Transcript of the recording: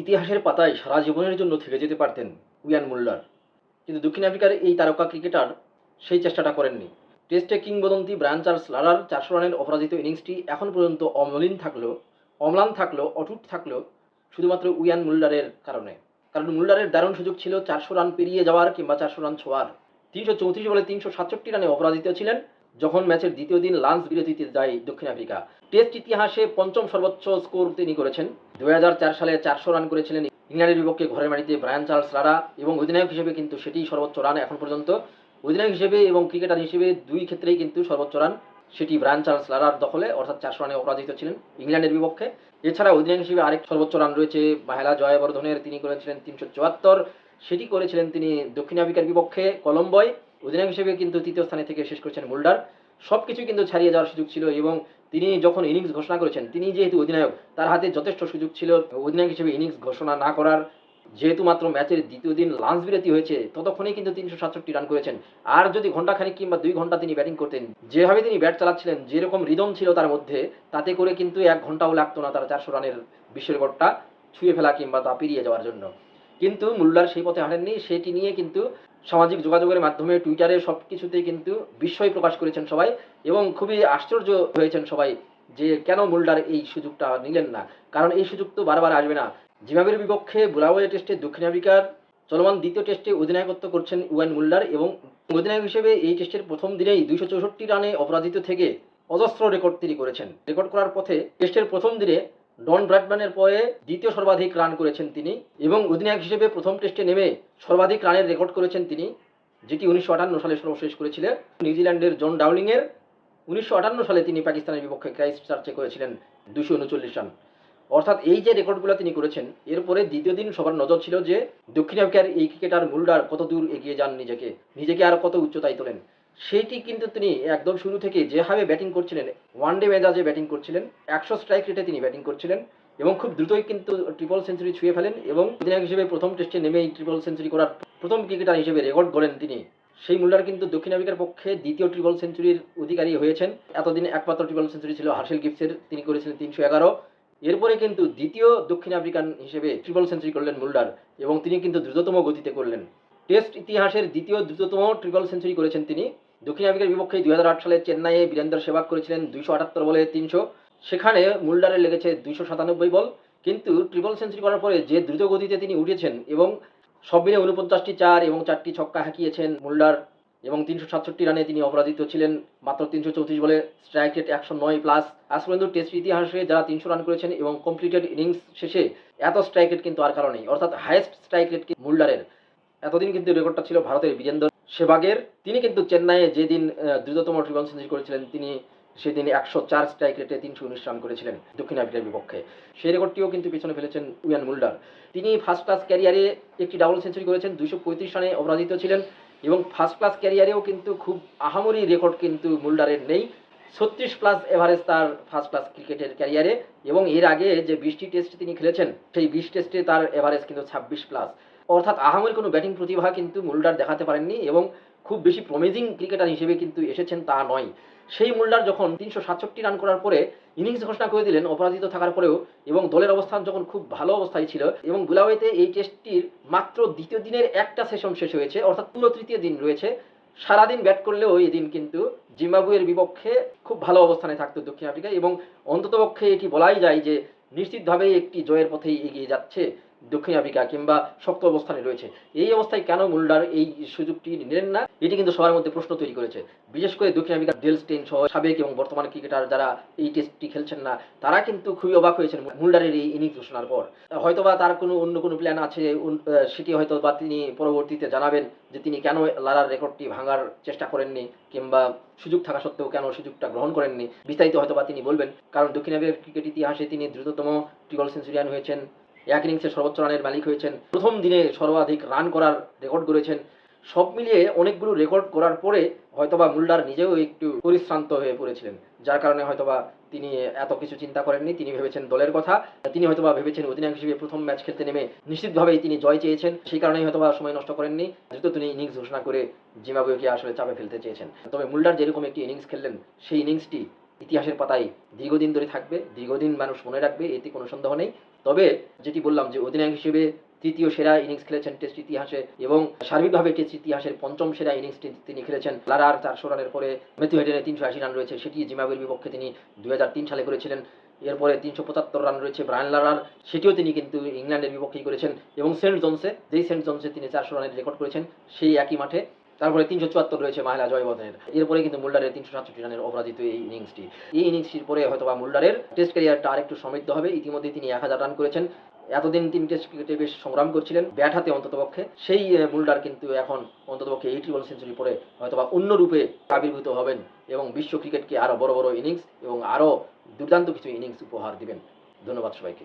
ইতিহাসের পাতায় সারা জীবনের জন্য থেকে যেতে পারতেন উইয়ান মুল্লার। কিন্তু দক্ষিণ আফ্রিকার এই তারকা ক্রিকেটার সেই চেষ্টাটা করেননি। টেস্টে কিংবদন্তি ব্রায়ান চার্লস লারার চারশো রানের অপরাজিত ইনিংসটি এখন পর্যন্ত অমলিন থাকল অম্লান থাকল অটুট থাকল শুধুমাত্র উইয়ান মুল্লারের কারণে। কারণ মুল্লারের দারুণ সুযোগ ছিল চারশো রান পেরিয়ে যাওয়ার কিংবা চারশো রান ছোঁয়ার। তিনশো চৌত্রিশ বলে তিনশো সাতষট্টি রানে অপরাজিত ছিলেন যখন ম্যাচের দ্বিতীয় দিন লাঞ্চ বিরতিতে যায় দক্ষিণ আফ্রিকা। টেস্ট ইতিহাসে পঞ্চম সর্বোচ্চ স্কোর তিনি করেছেন। দুহাজার চার সালে চারশো রান করেছিলেন ইংল্যান্ডের বিপক্ষে ঘরের মাটিতে ব্রায়ান চার্লস রারা এবং অধিনায়ক হিসেবে কিন্তু সেটি সর্বোচ্চ রান এখন পর্যন্ত। অধিনায়ক হিসেবে এবং ক্রিকেটার হিসেবে দুই ক্ষেত্রেই কিন্তু সর্বোচ্চ রান। সেটি ব্রায়ান চার্লস লারার দখলে অর্থাৎ চারশো রানে অপরাজিত ছিলেন ইংল্যান্ডের বিপক্ষে। এছাড়া অধিনায়ক হিসেবে আরেক সর্বোচ্চ রান রয়েছে মাহেলা জয়বর্ধনের। তিনি করেছিলেন তিনশো চুয়াত্তর। সেটি করেছিলেন তিনি দক্ষিণ আফ্রিকার বিপক্ষে কলম্বোয়। অধিনায়ক হিসেবে কিন্তু তৃতীয় স্থানে থেকে শেষ করেছেন মুল্ডার সব কিছু কিন্তু ছাড়িয়ে যাওয়ার সুযোগ ছিল এবং তিনি যখন ইনিংস ঘোষণা করেছেন, তিনি যেহেতু অধিনায়ক, তার হাতে যথেষ্ট সুযোগ ছিল। অধিনায়ক হিসেবে ইনিংস ঘোষণা না করার যেহেতু মাত্র ম্যাচের দ্বিতীয় দিন লাঞ্চ বিরতি হয়েছে, ততক্ষণেই কিন্তু তিনশো সাতষট্টি রান করেছেন। আর যদি ঘন্টাখানিক কিংবা দুই ঘণ্টা তিনি ব্যাটিং করতেন, যেভাবে তিনি ব্যাট চালাচ্ছিলেন, যেরকম রিদম ছিল তার মধ্যে, তাতে করে কিন্তু এক ঘন্টাও লাগতো না তার চারশো রানের বিশ্ব রেকর্ডটা ছুঁয়ে ফেলা কিংবা তা পেরিয়ে যাওয়ার জন্য। কিন্তু মুল্লার সেই পথে হাঁটেননি, সেটি নিয়ে কিন্তু সামাজিক যোগাযোগের মাধ্যমে টুইটারে সব কিছুতেই কিন্তু বিস্ময় প্রকাশ করেছেন সবাই এবং খুবই আশ্চর্য হয়েছেন সবাই যে কেন মুল্ডার এই সুযোগটা নিলেন না। কারণ এই সুযোগ তো বারবার আসবে না। জিম্বাবুয়ের বিপক্ষে বুলাওয়ে টেস্টে দক্ষিণ আফ্রিকার চলমান দ্বিতীয় টেস্টে অধিনায়কত্ব করছেন ওয়ান মুল্লার এবং অধিনায়ক হিসেবে এই টেস্টের প্রথম দিনেই দুইশো চৌষট্টি রানে অপরাজিত থেকে অজস্র রেকর্ড তিনি করেছেন। রেকর্ড করার পথে টেস্টের প্রথম দিনে ডন ব্র্যাডম্যানের পরে দ্বিতীয় সর্বাধিক রান করেছেন তিনি এবং অধিনায়ক হিসেবে প্রথম টেস্টে নেমে সর্বাধিক রানের রেকর্ড করেছেন তিনি, যেটি উনিশশো আটান্ন সালে সর্বশেষ করেছিলেন। নিউজিল্যান্ডের জন ডাউলিংয়ের উনিশশো আটান্ন সালে তিনি পাকিস্তানের বিপক্ষে ক্রাইস্ট চার্চে করেছিলেন দুশো উনচল্লিশ রান। অর্থাৎ এই যে রেকর্ডগুলো তিনি করেছেন এরপরে দ্বিতীয় দিন সবার নজর ছিল যে দক্ষিণ আফ্রিকার এই ক্রিকেটার মুল্ডার কত দূর এগিয়ে যান নিজেকে নিজেকে আর কত উচ্চতায় তোলেন। সেইটি কিন্তু তিনি একদম শুরু থেকে যেভাবে ব্যাটিং করছিলেন ওয়ান ডে মেজাজে ব্যাটিং করছিলেন, একশো স্ট্রাইক রেটে তিনি ব্যাটিং করছিলেন এবং খুব দ্রুতই কিন্তু ট্রিপল সেঞ্চুরি ছুঁয়ে ফেলেন এবং অধিনায়ক হিসেবে প্রথম টেস্টে নেমেই ট্রিপল সেঞ্চুরি করার প্রথম ক্রিকেটার হিসেবে রেকর্ড গড়েন তিনি। সেই মুল্লার কিন্তু দক্ষিণ আফ্রিকার পক্ষে দ্বিতীয় ট্রিপল সেঞ্চুরির অধিকারী হয়েছেন। এতদিন একমাত্র ট্রিপল সেঞ্চুরি ছিল হার্শেল গিফসের তিনি করেছিলেন তিনশো এগারো। এরপরে কিন্তু দ্বিতীয় দক্ষিণ আফ্রিকান হিসেবে ট্রিপল সেঞ্চুরি করলেন মুল্ডার এবং তিনি কিন্তু দ্রুততম গতিতে করলেন। টেস্ট ইতিহাসের দ্বিতীয় দ্রুততম ট্রিপল সেঞ্চুরি করেছেন তিনি। দক্ষিণ আফ্রিকার বিপক্ষে দুই হাজার আট সালে চেন্নাইয়ে বীরেন্দ্র সেবাগ করেছিলেন দুইশো আটাত্তর বলে তিনশো। সেখানে মুল্ডারের লেগেছে দুইশো সাতানব্বই বল। কিন্তু ট্রিপল সেঞ্চুরি করার পরে যে দ্রুত গতিতে তিনি উঠেছেন এবং সব মিলে উনপঞ্চাশটি চার এবং চারটি ছক্কা হাঁকিয়েছেন মুল্ডার এবং তিনশো সাতষট্টি রানে তিনি অপরাজিত ছিলেন মাত্র তিনশো চৌত্রিশ বলে স্ট্রাইক রেট একশো নয় প্লাস আজ পর্যন্ত টেস্ট ইতিহাসে যারা তিনশো রান করেছেন এবং কমপ্লিটেড ইনিংস শেষে এত স্ট্রাইক রেট কিন্তু আর কারণেই অর্থাৎ হাইয়েস্ট স্ট্রাইক রেট মুল্ডারের। এতদিন কিন্তু রেকর্ডটা ছিল ভারতের বীরেন্দ্র সেবাগের। তিনি কিন্তু চেন্নাইয়ে যেদিন দ্রুততম ট্রিপল সেঞ্চুরি করেছিলেন, তিনি সেদিন একশো চার স্ট্রাইক রেটে তিনশো উনিশ রান করেছিলেন দক্ষিণ আফ্রিকার বিপক্ষে। সেই রেকর্ডটিও কিন্তু পিছনে ফেলেছেন উইয়ান মুল্ডার। তিনি ফার্স্ট ক্লাস ক্যারিয়ারে একটি ডাবল সেঞ্চুরি করেছেন, দুইশো পঁয়ত্রিশ রানে অপরাজিত ছিলেন এবং ফার্স্ট ক্লাস ক্যারিয়ারেও কিন্তু খুব আহামরি রেকর্ড কিন্তু মুল্ডারের নেই। ছত্রিশ প্লাস এভারেজ তার ফার্স্ট ক্লাস ক্রিকেটের ক্যারিয়ারে এবং এর আগে যে বিশটি টেস্ট তিনি খেলেছেন, সেই বিশ টেস্টে তার এভারেজ কিন্তু ছাব্বিশ প্লাস অর্থাৎ আহামরি কোনো ব্যাটিং প্রতিভা কিন্তু মুল্ডার দেখাতে পারেননি এবং খুব বেশি প্রমেজিং ক্রিকেটার হিসেবে কিন্তু এসেছেন তা নয়। সেই মুল্ডার যখন তিনশো সাতষট্টি রান করার পরে ইনিংস ঘোষণা করে দিলেন, অপরাজিত থাকার পরেও এবং দলের অবস্থান যখন খুব ভালো অবস্থায় ছিল এবং গুলাওয়েতে এই টেস্টটির মাত্র দ্বিতীয় দিনের একটা সেশন শেষ হয়েছে, অর্থাৎ পুরো তৃতীয় দিন রয়েছে, সারাদিন ব্যাট করলেও এই দিন কিন্তু জিম্বাবুয়ের বিপক্ষে খুব ভালো অবস্থানে থাকতো দক্ষিণ আফ্রিকা এবং অন্ততপক্ষে এটি বলাই যায় যে নিশ্চিতভাবেই একটি জয়ের পথেই এগিয়ে যাচ্ছে। দক্ষিণ আফ্রিকা কিংবা শক্ত অবস্থানে রয়েছে। এই অবস্থায় কেন মুল্ডার এই সুযোগটি নিলেন না? এটি কিন্তু সবার মধ্যে প্রশ্ন তৈরি করেছে। বিশেষ করে দক্ষিণ আফ্রিকার ডেল স্টেন সহ সাবেক এবং বর্তমান ক্রিকেটার যারা এই টেস্টটি খেলছেন না, তারা কিন্তু খুবই অবাক হয়েছেন মুল্ডারের এই ইনিংস ঘোষণার পর। হয়তোবা তার কোনো অন্য কোনো প্ল্যান আছে সেটি হয়তো বা তিনি পরবর্তীতে জানাবেন যে তিনি কেন লারার রেকর্ডটি ভাঙার চেষ্টা করেননি কিংবা সুযোগ থাকা সত্ত্বেও কেন সুযোগটা গ্রহণ করেননি। বিস্তারিত হয়তো বা তিনি বলবেন, কারণ দক্ষিণ আফ্রিকার ক্রিকেট ইতিহাসে তিনি দ্রুততম ট্রিপল সেঞ্চুরিয়ান হয়েছেন। এক ইনিংসে সর্বোচ্চ রানের মালিক হয়েছেন। প্রথম দিনে সর্বাধিক রান করার রেকর্ড করেছেন সব মিলিয়ে অনেকগুলো রেকর্ড করার পরে হয়তোবা মুল্ডার নিজেও একটু পরিশ্রান্ত হয়ে পড়েছিলেন। যার কারণে হয়তোবা তিনি এত কিছু চিন্তা করেননি, তিনি ভেবেছেন দলের কথা। তিনি হয়তোবা ভেবেছেন অধিনায়ক হিসেবে প্রথম ম্যাচ খেলতে নেমে নিশ্চিতভাবেই তিনি জয় চেয়েছেন। সেই কারণেই হয়তোবা সময় নষ্ট করেননি। দ্রুত তিনি ইনিংস ঘোষণা করে জিম্বাবুয়েকে আসলে চাপে ফেলতে চেয়েছেন। তবে মুল্ডার যেরকম একটি ইনিংস খেললেন, সেই ইনিংসটি ইতিহাসের পাতায় দীর্ঘদিন ধরে থাকবে। দীর্ঘদিন মানুষ মনে রাখবে, এতে কোনো সন্দেহ নেই। তবে যেটি বললাম যে অধিনায়ক হিসেবে তৃতীয় সেরা ইনিংস খেলেছেন টেস্ট ইতিহাসে এবং সার্বিকভাবে টেস্ট ইতিহাসের পঞ্চম সেরা ইনিংস তিনি খেলেছেন লারার চারশো রানের পরে ম্যাথু হেডেনের তিনশো আশি রান রয়েছে, সেটি জিম্বাবুয়ের বিপক্ষে তিনি দু হাজার তিন সালে করেছিলেন। এরপরে তিনশো পঁচাত্তর রান রয়েছে ব্রায়ান লারার, সেটিও তিনি কিন্তু ইংল্যান্ডের বিপক্ষেই করেছেন এবং সেন্ট জনসে যেই সেন্ট জনসে তিনি চারশো রানের রেকর্ড করেছেন, সেই একই মাঠে তারপরে তিনশো চুয়াত্তর রয়েছে মাহেলা জয়বর্ধনের এরপরে কিন্তু মুল্ডারের তিনশো সাতষট্টি রানের অপরাজিত এই ইনিংসটি। এই ইনিংসটির পরে হয়তো বা মুল্ডারের টেস্ট ক্যারিয়ারটা আরেকটু সমৃদ্ধ হবে। ইতিমধ্যে তিনি এক হাজার রান করেছেন। এতদিন তিনি টেস্ট ক্রিকেটে বেশ সংগ্রাম করছিলেন, ব্যাট হাতে অন্ততপক্ষে। সেই মুল্ডার কিন্তু এখন অন্ততপক্ষে এইটি বল সেঞ্চুরি পরে হয়তোবা অন্য রূপে আবির্ভূত হবেন এবং বিশ্ব ক্রিকেটকে আরও বড় বড় ইনিংস এবং আরও দুর্দান্ত কিছু ইনিংস উপহার দিবেন। ধন্যবাদ সবাইকে।